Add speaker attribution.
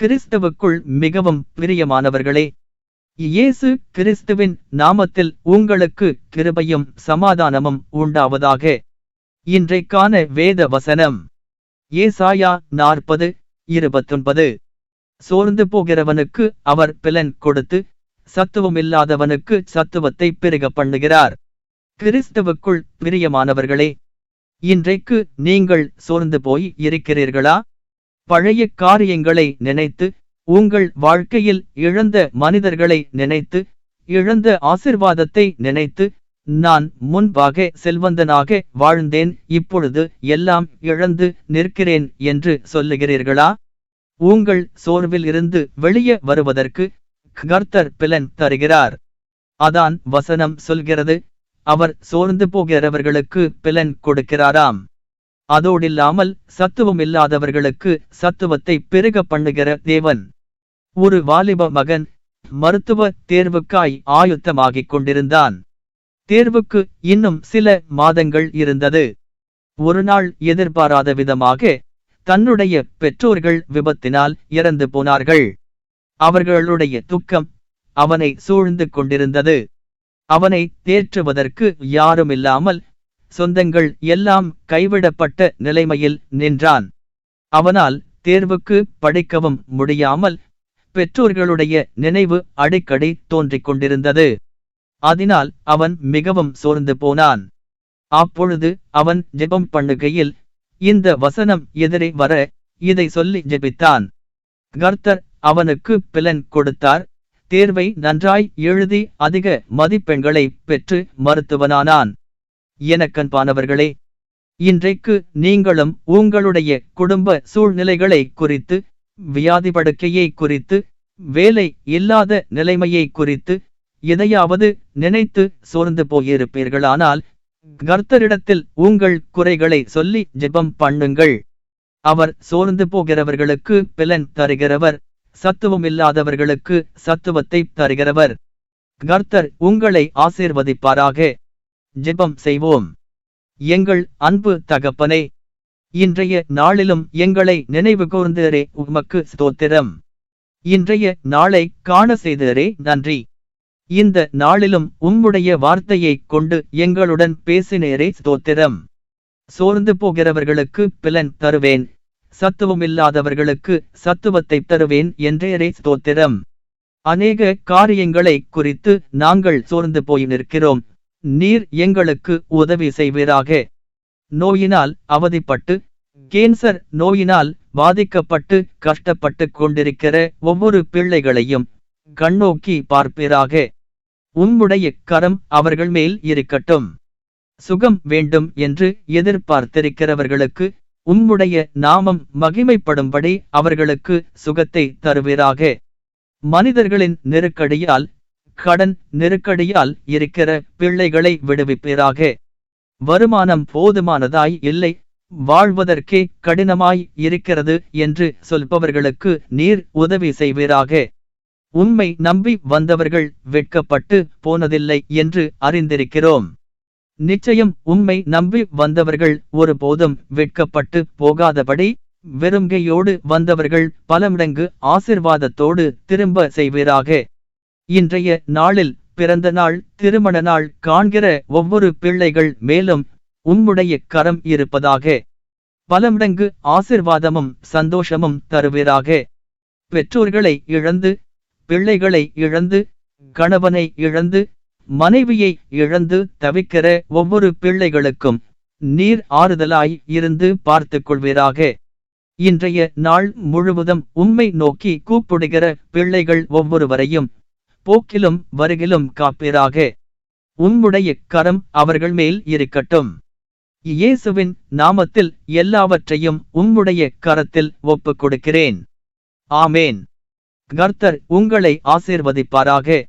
Speaker 1: கிறிஸ்தவுக்குள் மிகவும் பிரியமானவர்களே இயேசு கிறிஸ்துவின் நாமத்தில் உங்களுக்கு கிருபையும் சமாதானமும் உண்டாவதாக. இன்றைக்கான வேத வசனம் ஏசாயா நாற்பது இருபத்தொன்பது. சோர்ந்து போகிறவனுக்கு அவர் பிலன் கொடுத்து சத்துவமில்லாதவனுக்கு சத்துவத்தை பெருக பண்ணுகிறார். கிறிஸ்தவுக்குள் பிரியமானவர்களே இன்றைக்கு நீங்கள் சோர்ந்து போய் இருக்கிறீர்களா? பழைய காரியங்களை நினைத்து உங்கள் வாழ்க்கையில் இழந்த மனிதர்களை நினைத்து இழந்த ஆசிர்வாதத்தை நினைத்து நான் முன்பாக செல்வந்தனாக வாழ்ந்தேன் இப்பொழுது எல்லாம் இழந்து நிற்கிறேன் என்று சொல்லுகிறீர்களா? உங்கள் சோர்வில் இருந்து வெளியே வருவதற்கு கர்த்தர் பிலன் தருகிறார். அதான் வசனம் சொல்கிறது. அவர் சோர்ந்து போகிறவர்களுக்கு பிலன் கொடுக்கிறாராம். அதோடில்லாமல் சத்துவம் இல்லாதவர்களுக்கு சத்துவத்தை பெருக பண்ணுகிற தேவன். ஒரு வாலிப மகன் மருத்துவ தேர்வுக்காய் ஆயுத்தமாகிக் கொண்டிருந்தான். தேர்வுக்கு இன்னும் சில மாதங்கள் இருந்தது. ஒரு நாள் எதிர்பாராத விதமாக தன்னுடைய பெற்றோர்கள் விபத்தினால் இறந்து போனார்கள். அவர்களுடைய துக்கம் அவனை சூழ்ந்து கொண்டிருந்தது. அவனை தேற்றுவதற்கு யாருமில்லாமல் சொந்தங்கள் எல்லாம் கைவிடப்பட்ட நிலைமையில் நின்றான். அவனால் தேர்வுக்கு படிக்கவும் முடியாமல் பெற்றோர்களுடைய நினைவு அடிக்கடி தோன்றிக் கொண்டிருந்தது. அதனால் அவன் மிகவும் சோர்ந்து போனான். அப்பொழுது அவன் ஜெபம் பண்ணுகையில் இந்த வசனம் எதிரே வர இதை சொல்லி ஜெபித்தான். கர்த்தர் அவனுக்கு பிலன் கொடுத்தார். தேர்வை நன்றாய் எழுதி அதிக மதிப்பெண்களை பெற்று மருத்துவனானான். எனக்கன்பானவர்களே இன்றைக்கு நீங்களும் உங்களுடைய குடும்ப சூழ்நிலைகளை குறித்து வியாதி படுக்கையை குறித்து வேலை இல்லாத நிலைமையை குறித்து எதையாவது நினைத்து சோர்ந்து போயிருப்பீர்களானால் கர்த்தரிடத்தில் உங்கள் குறைகளை சொல்லி ஜெபம் பண்ணுங்கள். அவர் சோர்ந்து போகிறவர்களுக்கு பிலன் தருகிறவர் சத்துவம் இல்லாதவர்களுக்கு சத்துவத்தை தருகிறவர். கர்த்தர் உங்களை ஆசீர்வதிப்பாராக. ஜெபம் செய்வோம். எங்கள் அன்பு தகப்பனே இன்றைய நாளிலும் எங்களை நினைவு கூர்ந்தரே உமக்கு ஸ்தோத்திரம். இன்றைய நாளை காண செய்தரே நன்றி. இந்த நாளிலும் உம்முடைய வார்த்தையை கொண்டு எங்களுடன் பேசினேரே ஸ்தோத்திரம். சோர்ந்து போகிறவர்களுக்கு பிலன் தருவேன். சத்துவமில்லாதவர்களுக்கு சத்துவத்தை தருவேன் என்றேரே ஸ்தோத்திரம். அநேக காரியங்களை குறித்து நாங்கள் சோர்ந்து போய் நிற்கிறோம். நீர் எங்களுக்கு உதவி செய்வீராக. நோயினால் அவதிப்பட்டு கேன்சர் நோயினால் பாதிக்கப்பட்டு கஷ்டப்பட்டு கொண்டிருக்கிற ஒவ்வொரு பிள்ளைகளையும் கண்ணோக்கி பார்ப்பீராக. உம்முடைய கரம் அவர்கள் மேல் இருக்கட்டும். சுகம் வேண்டும் என்று எதிர்பார்த்திருக்கிறவர்களுக்கு உம்முடைய நாமம் மகிமைப்படும்படி அவர்களுக்கு சுகத்தை தருவீராக. மனிதர்களின் நெருக்கடியால் கடன் நெருக்கடியால் இருக்கிற பிள்ளைகளை விடுவிப்பீராக. வருமானம் போதுமானதாய் இல்லை. வாழ்வதற்கே கடினமாய் இருக்கிறது என்று சொல்பவர்களுக்கு நீர் உதவி செய்வீராக. உண்மை நம்பி வந்தவர்கள் வெட்கப்பட்டு போனதில்லை என்று அறிந்திருக்கிறோம். நிச்சயம் உண்மை நம்பி வந்தவர்கள் ஒருபோதும் வெட்கப்பட்டு போகாதபடி வெறுங்கையோடு வந்தவர்கள் பலமடங்கு ஆசிர்வாதத்தோடு திரும்ப செய்வீராக. இன்றைய நாளில் பிறந்த நாள் திருமண நாள் காண்கிற ஒவ்வொரு பிள்ளைகள் மேலும் உம்முடைய கரம் இருப்பதாக பலமடங்கு ஆசிர்வாதமும் சந்தோஷமும் தருவீராக. பெற்றோர்களை இழந்து பிள்ளைகளை இழந்து கணவனை இழந்து மனைவியை இழந்து தவிக்கிற ஒவ்வொரு பிள்ளைகளுக்கும் நீர் ஆறுதலாய் இருந்து பார்த்துக் கொள்வீராக. இன்றைய நாள் முழுவதும் உம்மை நோக்கி கூப்பிடுகிற பிள்ளைகள் ஒவ்வொருவரையும் போக்கிலும் வருகிலும் காப்பீராக. உம்முடைய கரம் அவர்கள் மேல் இருக்கட்டும். இயேசுவின் நாமத்தில் எல்லாவற்றையும் உம்முடைய கரத்தில் ஒப்புக் கொடுக்கிறேன் ஆமேன். கர்த்தர் உங்களை ஆசீர்வதிப்பாராக.